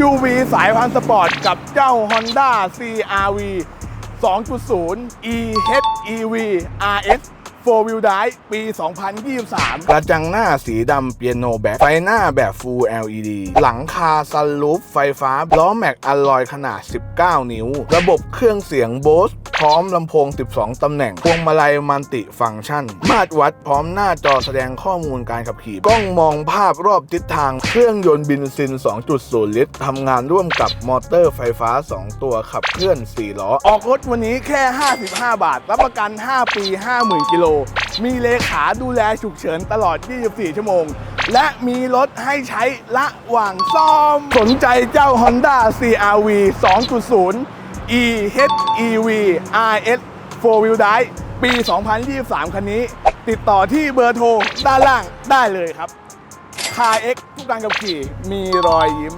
SUV สายพันธุ์สปอร์ตกับเจ้า Honda CRV 2.0 EHEV RS 4 Wheel Drive ปี 2023 กระจังหน้าสีดำเปียโนแบ็คไฟหน้าแบบ Full LED หลังคาซันรูฟไฟฟ้า ล้อแม็กอลลอยขนาด 19 นิ้ว ระบบเครื่องเสียงโบสพร้อมลำโพง 12 ตำแหน่ง พวงมาลัยมัลติฟังก์ชัน มาตรวัดพร้อมหน้าจอแสดงข้อมูลการขับขี่ กล้องมองภาพรอบทิศทาง เครื่องยนต์บินซิน 2.0 ลิตรทำงานร่วมกับมอเตอร์ไฟฟ้า 2 ตัวขับเคลื่อน 4 ล้อ ออกรถวันนี้แค่ 55 บาท รับประกัน 5 ปี 50,000 กิโลมีเลขาดูแลฉุกเฉินตลอด 24 ชั่วโมง และมีรถให้ใช้ระหว่างซ่อม สนใจเจ้า Honda CRV 2.0 EHEV RS 4 Wheel Drive ปี 2023 คันนี้ ติดต่อที่เบอร์โทรด้านล่างได้เลยครับคาเอ็กทุกการขับขี่มีรอยยิ้ม